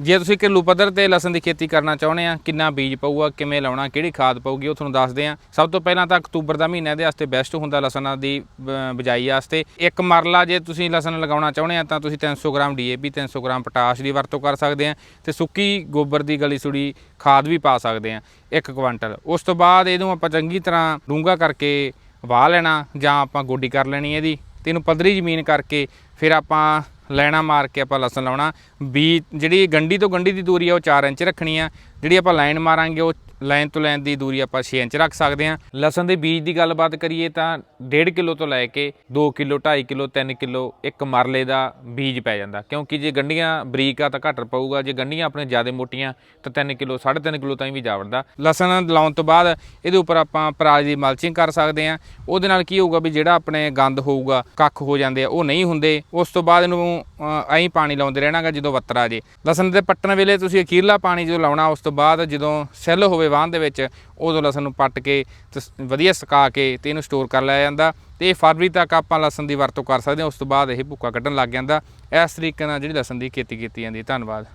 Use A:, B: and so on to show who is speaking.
A: ਜੇ ਤੁਸੀਂ ਕਿਲੋ ਪੱਧਰ ਤੇ ਲਸਣ ਦੀ ਖੇਤੀ ਕਰਨਾ ਚਾਹੁੰਦੇ ਆ, ਕਿੰਨਾ ਬੀਜ ਪਊਗਾ, ਕਿਵੇਂ ਲਾਉਣਾ, ਕਿਹੜੀ ਖਾਦ ਪਊਗੀ, ਉਹ ਤੁਹਾਨੂੰ ਦੱਸਦੇ ਆ। ਸਭ ਤੋਂ ਪਹਿਲਾਂ ਤਾਂ ਅਕਤੂਬਰ ਦਾ ਮਹੀਨਾ ਇਹਦੇ ਵਾਸਤੇ ਬੈਸਟ ਹੁੰਦਾ ਲਸਣਾਂ ਦੀ ਬ- ਬਿਜਾਈ ਵਾਸਤੇ। ਇੱਕ ਮਰਲਾ ਜੇ ਤੁਸੀਂ ਲਸਣ ਲਗਾਉਣਾ ਚਾਹੁੰਦੇ ਆ, ਤਾਂ ਤੁਸੀਂ 300 ਗ੍ਰਾਮ ਡੀਏਪੀ 300 ਗ੍ਰਾਮ ਪੋਟਾਸ਼ ਦੀ ਵਰਤੋਂ ਕਰ ਸਕਦੇ ਆ ਤੇ ਸੁੱਕੀ ਗੋਬਰ ਦੀ ਗਲੀ ਸੁੜੀ ਖਾਦ ਵੀ ਪਾ ਸਕਦੇ ਆ, ਇੱਕ ਕੁਆਂਟਲ। ਉਸ ਤੋਂ ਬਾਅਦ ਇਹਨੂੰ ਆਪਾਂ ਚੰਗੀ ਤਰ੍ਹਾਂ ਡੂੰਘਾ ਕਰਕੇ ਵਾਹ ਲੈਣਾ ਜਾਂ ਆਪਾਂ ਗੋਡੀ ਕਰ ਲੈਣੀ ਇਹਦੀ ਤੇ ਇਹਨੂੰ ਪੱਧਰੀ ਜ਼ਮੀਨ ਕਰਕੇ ਫਿਰ ਆਪਾਂ ਲੈਣਾ ਮਾਰ ਕੇ ਆਪਾਂ ਲਸਣ ਲਾਉਣਾ। ਬੀ ਜਿਹੜੀ ਗੰਡੀ ਤੋਂ ਗੰਡੀ ਦੀ ਦੂਰੀ ਆ, ਉਹ 4 ਇੰਚ ਰੱਖਣੀ ਆ। ਜਿਹੜੀ ਆਪਾਂ ਲਾਈਨ ਮਾਰਾਂਗੇ, ਉਹ ਲਾਈਨ ਤੋਂ ਲਾਈਨ ਦੀ ਦੂਰੀ ਆਪਾਂ 6 ਇੰਚ ਰੱਖ ਸਕਦੇ ਹਾਂ। ਲਸਣ ਦੇ ਬੀਜ ਦੀ ਗੱਲਬਾਤ ਕਰੀਏ ਤਾਂ 1.5 ਕਿਲੋ ਤੋਂ ਲੈ ਕੇ 2 ਕਿਲੋ 2.5 ਕਿਲੋ 3 ਕਿਲੋ ਇੱਕ ਮਰਲੇ ਦਾ ਬੀਜ ਪੈ ਜਾਂਦਾ। ਕਿਉਂਕਿ ਜੇ ਗੰਡੀਆਂ ਬਰੀਕ ਆ ਤਾਂ ਘੱਟ ਪਊਗਾ ਜੇ ਗੰਡੀਆਂ ਆਪਣੇ ਜ਼ਿਆਦਾ ਮੋਟੀਆਂ ਤਾਂ 3 ਕਿਲੋ 3.5 ਕਿਲੋ ਤਾਈਂ ਵੀ ਜਾ ਵੜਦਾ। ਲਸਣ ਲਾਉਣ ਤੋਂ ਬਾਅਦ ਇਹਦੇ ਉੱਪਰ ਆਪਾਂ ਪਰਾਲੀ ਦੀ ਮਲਚਿੰਗ ਕਰ ਸਕਦੇ ਹਾਂ। ਉਹਦੇ ਨਾਲ ਕੀ ਹੋਊਗਾ ਵੀ ਜਿਹੜਾ ਆਪਣੇ ਗੰਦ ਹੋਊਗਾ ਕੱਖ ਹੋ ਜਾਂਦੇ ਆ ਉਹ ਨਹੀਂ ਹੁੰਦੇ। ਉਸ ਤੋਂ ਬਾਅਦ ਇਹਨੂੰ ਅ, ਐਂ ਪਾਣੀ ਲਾਉਂਦੇ ਰਹਿਣਾਗਾ ਜਦੋਂ ਵੱਤਰ ਆ ਜੇ। ਲਸਣ ਦੇ ਪੱਟਣ ਵੇਲੇ ਤੁਸੀਂ ਅਖੀਰਲਾ ਪਾਣੀ ਜਦੋਂ ਲਾਉਣਾ ਉਸ ਤੋਂ ਬਾਅਦ ਜਦੋਂ ਸੈੱਲ ਹੋਵੇ ਵਾਹਣ ਦੇ ਵਿੱਚ ਉਦੋਂ ਲਸਣ ਨੂੰ ਪੱਟ ਕੇ ਤੇ ਵਧੀਆ ਸੁਕਾ ਕੇ ਤੇ ਇਹਨੂੰ ਸਟੋਰ ਕਰ ਲਿਆ ਜਾਂਦਾ ਤੇ ਇਹ ਫਰਵਰੀ ਤੱਕ ਆਪਾਂ ਲਸਣ ਦੀ ਵਰਤੋਂ ਕਰ ਸਕਦੇ ਹਾਂ, ਉਸ ਤੋਂ ਬਾਅਦ ਇਹ ਭੁੱਕਾ ਕੱਢਣ ਲੱਗ ਜਾਂਦਾ। ਇਸ ਤਰੀਕੇ ਨਾਲ ਜਿਹੜੀ ਲਸਣ ਦੀ ਖੇਤੀ ਕੀਤੀ ਜਾਂਦੀ ਹੈ। ਧੰਨਵਾਦ।